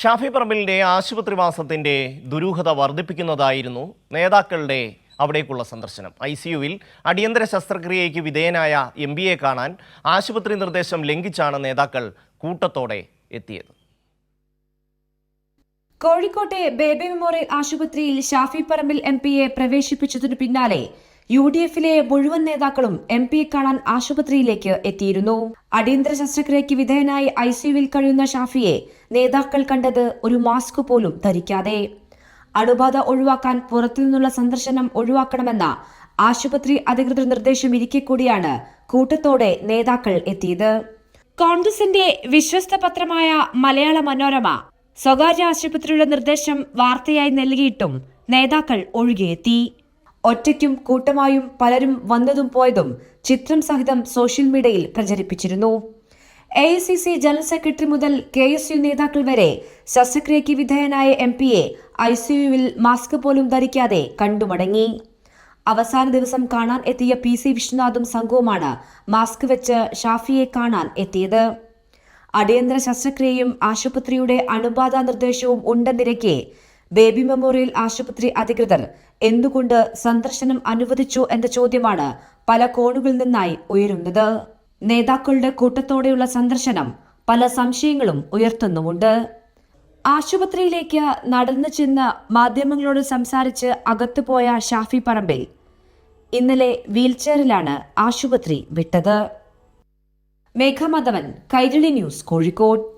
ഷാഫി പറമ്പിലിന്റെ ആശുപത്രിവാസത്തിന്റെ ദുരൂഹത വർദ്ധിപ്പിക്കുന്നതായിരുന്നു നേതാക്കളുടെ അവിടേക്കുള്ള സന്ദർശനം. ഐ സിയുവിൽ അടിയന്തര ശസ്ത്രക്രിയയ്ക്ക് വിധേയനായ എം ബിയെ കാണാൻ ആശുപത്രി നിർദ്ദേശം ലംഘിച്ചാണ് നേതാക്കൾ കൂട്ടത്തോടെ എത്തിയത്. കോഴിക്കോട്ടെ ബേബി മെമ്മോറിയൽ ആശുപത്രിയിൽ ഷാഫി പറമ്പിൽ എം പിയെ പ്രവേശിപ്പിച്ചതിനു പിന്നാലെ യു ഡി എഫിലെ മുഴുവൻ നേതാക്കളും എം പിയെ കാണാൻ ആശുപത്രിയിലേക്ക് എത്തിയിരുന്നു. അടിയന്തര ശസ്ത്രക്രിയയ്ക്ക് വിധേയനായി ഐസിയുവിൽ കഴിയുന്ന ഷാഫിയെ നേതാക്കൾ കണ്ടത് ഒരു മാസ്ക് പോലും ധരിക്കാതെ. അണുബാധ ഒഴിവാക്കാൻ പുറത്തുനിന്നുള്ള സന്ദർശനം ഒഴിവാക്കണമെന്ന ആശുപത്രി അധികൃതർ നിർദ്ദേശം ഇരിക്കെ കൂടിയാണ് കൂട്ടത്തോടെ നേതാക്കൾ എത്തിയത്. കോൺഗ്രസിന്റെ വിശ്വസ്ത പത്രമായ മലയാള മനോരമ സ്വകാര്യ ആശുപത്രിയുടെ നിർദ്ദേശം വാർത്തയായി നൽകിയിട്ടും നേതാക്കൾ ഒഴുകിയെത്തി. ഒറ്റയ്ക്കും കൂട്ടമായും പലരും വന്നതും പോയതും ചിത്രം സഹിതം സോഷ്യൽ മീഡിയയിൽ പ്രചരിപ്പിച്ചിരുന്നു. A I C C general secretary മുതൽ കെ എസ് യു നേതാക്കൾ വരെ ശസ്ത്രക്രിയയ്ക്ക് വിധേയനായ എം പിയെ ഐ സിയുവിൽ മാസ്ക് പോലും ധരിക്കാതെ കണ്ടുമടങ്ങി. അവസാന ദിവസം കാണാൻ എത്തിയ പി സി വിശ്വനാഥും സംഘവുമാണ് മാസ്ക് വെച്ച് ഷാഫിയെ കാണാൻ എത്തിയത്. അടിയന്തര ശസ്ത്രക്രിയയും ആശുപത്രിയുടെ അണുബാധ നിർദ്ദേശവും ഉണ്ടെന്നിരിക്കെ ബേബി മെമ്മോറിയൽ ആശുപത്രി അധികൃതർ എന്തുകൊണ്ട് സന്ദർശനം അനുവദിച്ചു എന്ന ചോദ്യമാണ് പല കോണുകളിൽ നിന്നായി ഉയരുന്നത്. നേതാക്കളുടെ കൂട്ടത്തോടെയുള്ള സന്ദർശനം പല സംശയങ്ങളും ഉയർത്തുന്നുമുണ്ട്. ആശുപത്രിയിലേക്ക് നടന്നു ചെന്ന് മാധ്യമങ്ങളോട് സംസാരിച്ച് അകത്തു പോയ ഷാഫി പറമ്പിൽ ഇന്നലെ വീൽചെയറിലാണ് ആശുപത്രി വിട്ടത്. മേഘമാധവൻ കൈരളി ന്യൂസ് കോഴിക്കോട്.